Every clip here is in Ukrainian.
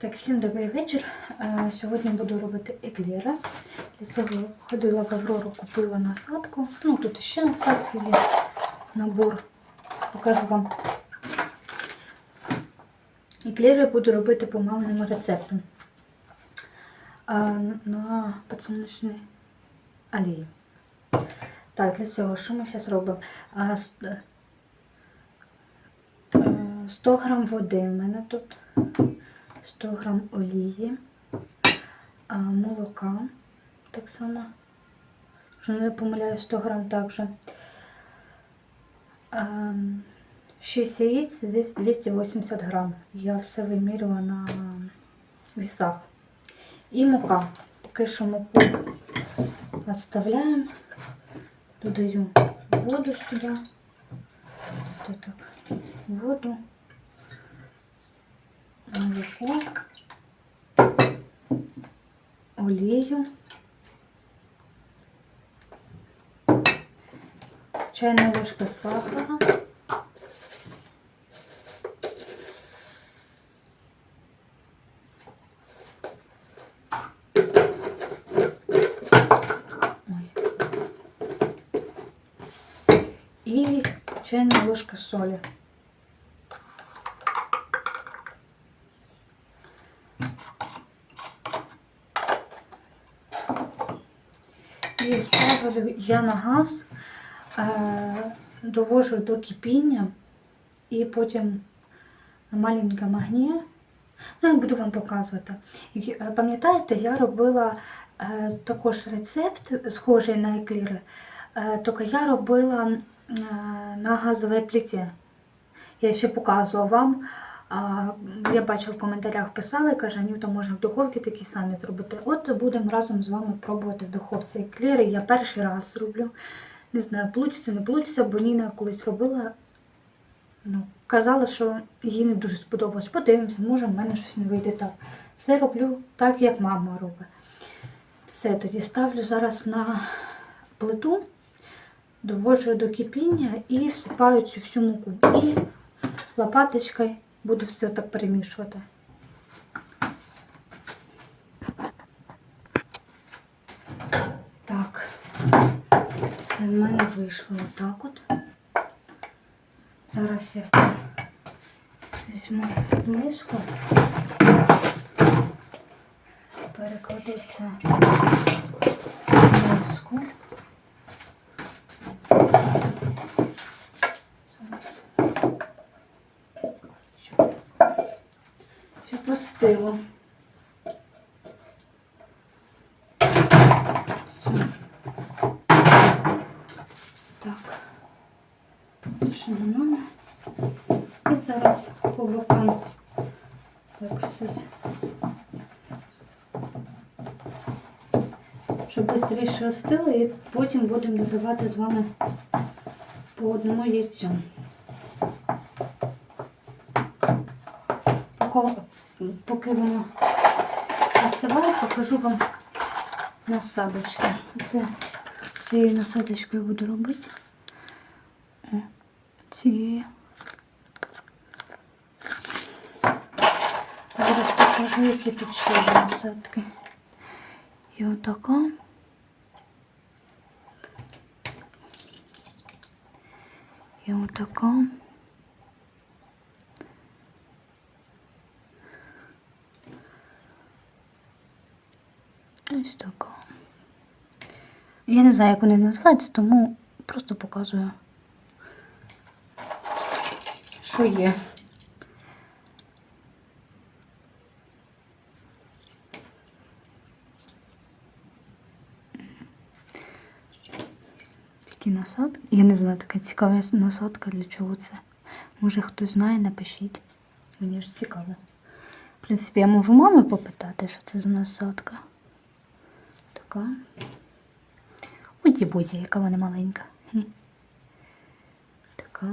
Так, всім добрий вечір. Е, Сьогодні буду робити еклери. Для цього ходила в Аврору, купила насадку. Ну, тут ще насадки є, набор. Покажу вам. Еклери буду робити по маминому рецепту. А, на подсолнечній олії. Так, для цього що ми зараз робимо? А, с- е, 100 грам води в мене тут. 100 грам олії, молока так само. Якщо не помиляю, 100 грам також. 6 яиць, здесь 280 грам. Я все вимірювала на весах. І мука. Поки що муку оставляємо. Додаю воду сюди. Вот так. Воду молоко, олію, чайна ложка сахара, Ой. і чайна ложка солі. Я на газ, е, довожу до кипіння і потім на маленькому огні. Ну, я буду вам показувати. Е, Пам'ятаєте, я робила е, також рецепт, схожий на екліри, тільки я робила на газовій плиті. Я ще показувала вам. Я бачила в коментарях писали, каже, Анюта, можна в духовці такі самі зробити. От будемо разом з вами пробувати в духовці еклери. Я перший раз роблю. Не знаю, вийде, не вийде, бо Ніна колись робила. Ну, казала, що їй не дуже сподобалось. Подивимося, може в мене щось не вийде так. Все роблю так, як мама робить. Все, тоді ставлю зараз на плиту, доводжу до кипіння і всипаю цю всю муку. І лопаточкою буду все так перемішувати. Так, це в мене вийшло отак от. Зараз я все візьму миску, перекладу все в миску. Все. Так. Мене. І зараз по бокам так все. Щоб швидше остило і потім будемо додавати з вами по одному яйцю. Поки, воно остиває, покажу вам насадочки. Це цією насадочкою буду робити. О, цією. Зараз покажу, які тут ще є насадки. І отака. І отака. Ось така. Я не знаю, як вони називаються, тому просто показую, що є. Такі насадки. Я не знаю, така цікава насадка для чого це. Може хтось знає, напишіть. Мені ж цікаво. В принципі, я можу мами попитати, що це за насадка. Така. Ой, дібузя, яка вона маленька. Така.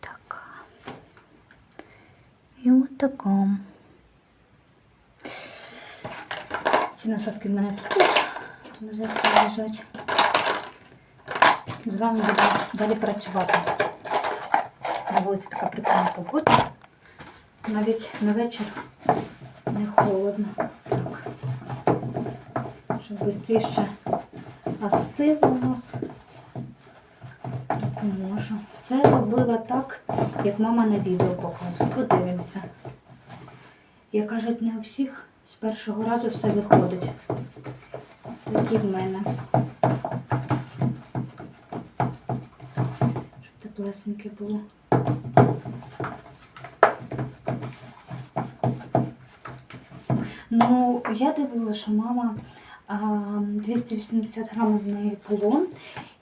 Така. І от така. Ці насадки в мене тут лежать. З вами буду далі працювати. На вулиці така прикольна погода. Навіть на вечір не холодно. Так. Щоб швидше остило у нас. Допоможу. Все робила так, як мама на відео показує. Подивимося. Як кажуть, не у всіх з першого разу все виходить. Так і в мене. Щоб теплесеньке було. Ну, я дивилася, що мама 280 грамів в неї було,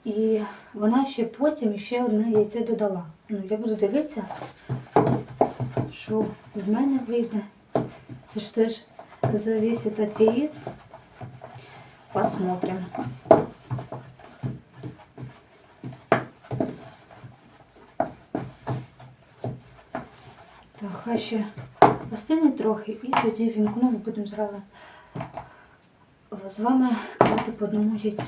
і вона ще потім ще одне яйце додала. Ну, я буду дивитися, що з мене вийде. Це ж теж зависит от яиц. Посмотрим. Так, хай ще остине трохи і тоді вімкну, ми будемо зразу з вами крати по одному яйцю.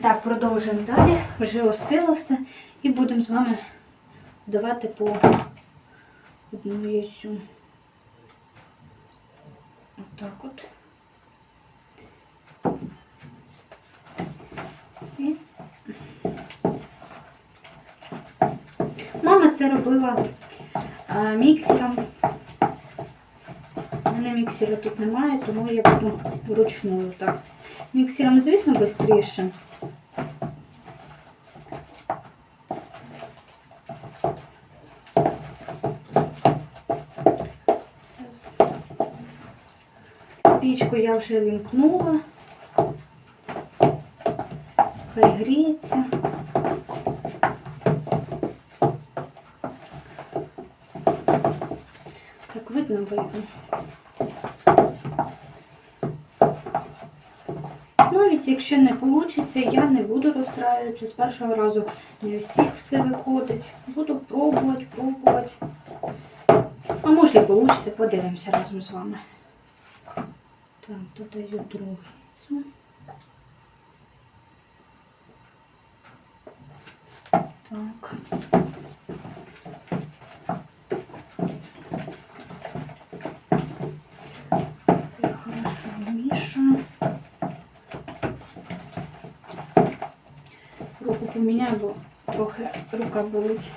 Так, продовжуємо далі. Вже остило все і будемо з вами давати по одному яйцю. Отак от. І Мама це робила а, міксером. У мене міксера тут немає, тому я буду вручную так. Міксером, звісно, швидше. Пічку я вже вімкнула. Хай гріється. Так видно, видно. Навіть якщо не вийде, я не буду розстраюватися з першого разу. Не всіх все виходить. Буду пробувати, пробувати. А може і вийде, подивимося разом з вами. Так, додаю другу. Так. Поміняю, бо трохи рука болить.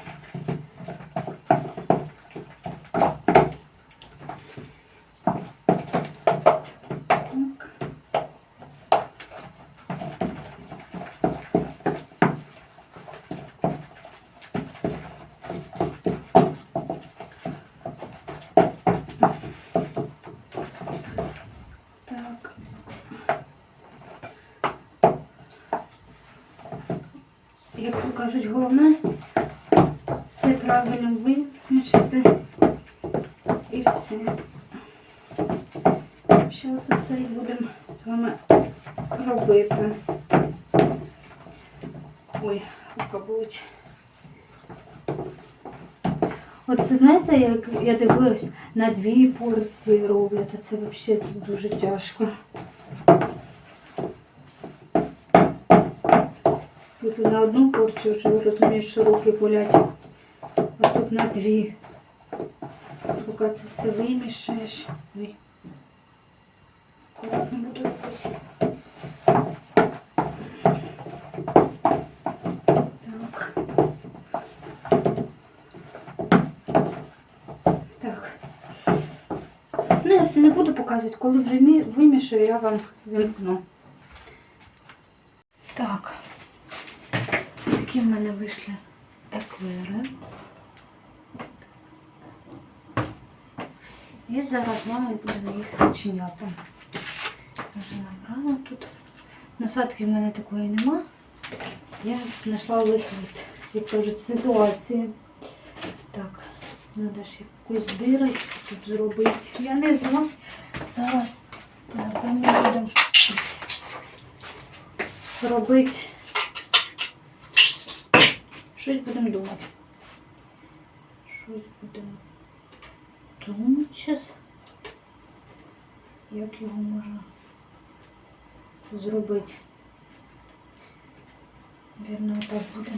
Так. Так. Як то кажуть, головне все правильно вимішати і все. Зараз оце і будемо з вами робити. Ой, рука. Оце знаєте, як я дивилась, на дві порції роблять, а це взагалі дуже тяжко. Тут на одну порцію вже розумієш, що руки болять, а тут на дві. Поки це все вимішаєш. Ой. Аккуратно буду робити. Так. Так. Ну, я все не буду показувати, коли вже вимішаю, я вам вимкну. Так. Такі в мене вийшли еклери. І зараз з вами будемо їх начиняти. Я вже набрала тут. Насадки в мене такої нема. Я знайшла ликвід від теж ситуації. Так, треба ж якусь дирочку тут зробити. Я не знаю. Зараз напевно будемо робити. Щось будемо думати. Щось будемо думати зараз. Як його можна зробити? Вірно, так буде.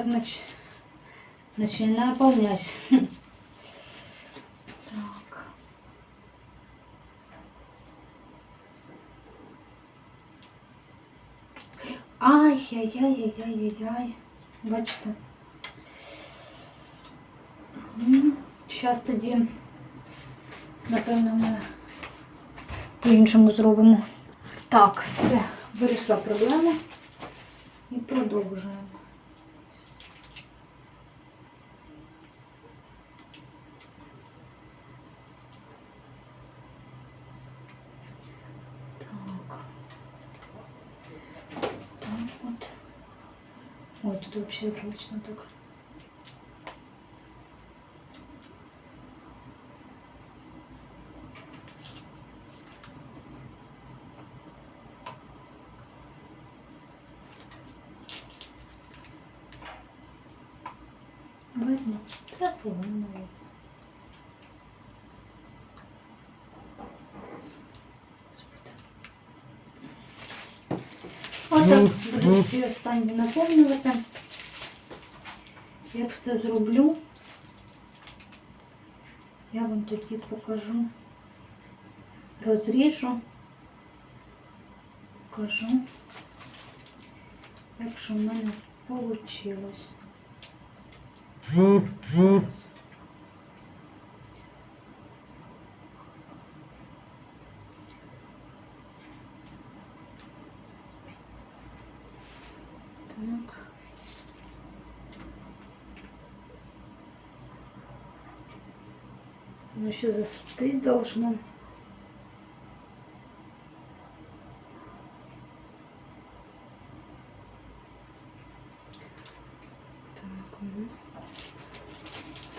так нач... начинать наполнять. Так. Ай-яй-яй-яй-яй-яй. Бачите. Зараз тоді, напевно, ми по-іншому зробимо. Так, все, вирішила проблему і продовжуємо. Тут вообще отлично так. Видно? Так повинно. видно. Отак буду всі останні наповнювати. Як це зроблю, я вам тоді покажу, розріжу, покажу, як що в мене вийшло. еще застыть должно. Так, ну.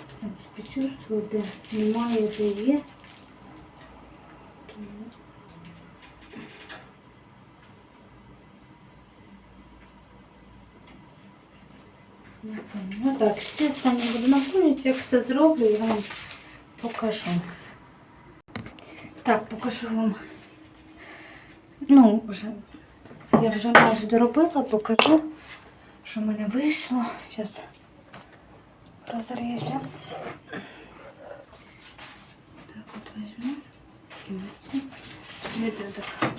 В принципі, чувствую, де немає, де є. Тому Ну так, всі останні буду наповнювати, як все зроблю, я вам покажу. Так, покажу вам. Ну, вже я вже майже доробила, покажу, що в мене вийшло. Зараз розрізю. Так, от візьму. Дивіться. Видите, так.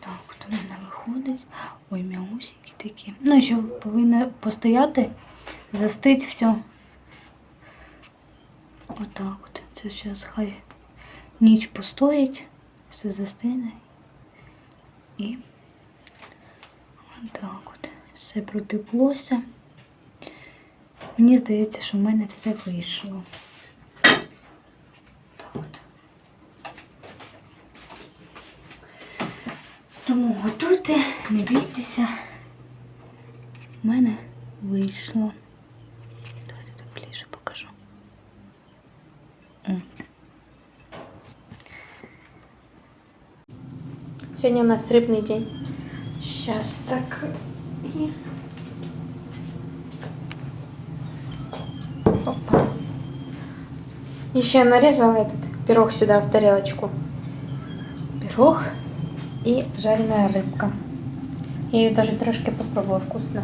Так, у мене виходить. Ой, м'яусенькі такі. Ну, ще повинно постояти, застить все. Отак от. Це зараз хай ніч постоїть, все застине. І отак от. Все пропіклося. Мені здається, що в мене все вийшло. Тому готуйте, не бійтеся. Ближче покажу. Сегодня у нас рыбный день. Сейчас так. Опа. Еще я нарезала этот пирог сюда в тарелочку. Пирог и жареная рыбка. Я ее даже трошки попробовала вкусно.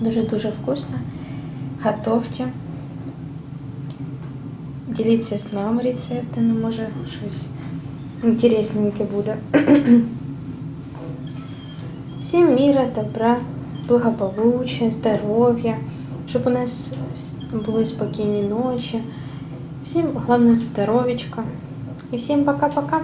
Дуже-дуже вкусно. Готовьте. Діліться з нами рецептами, може щось інтересненьке буде. Всім міра, добра, благополуччя, здоров'я, щоб у нас вс- були спокійні ночі. Всім головне здоров'ячка. І всім пока-пока.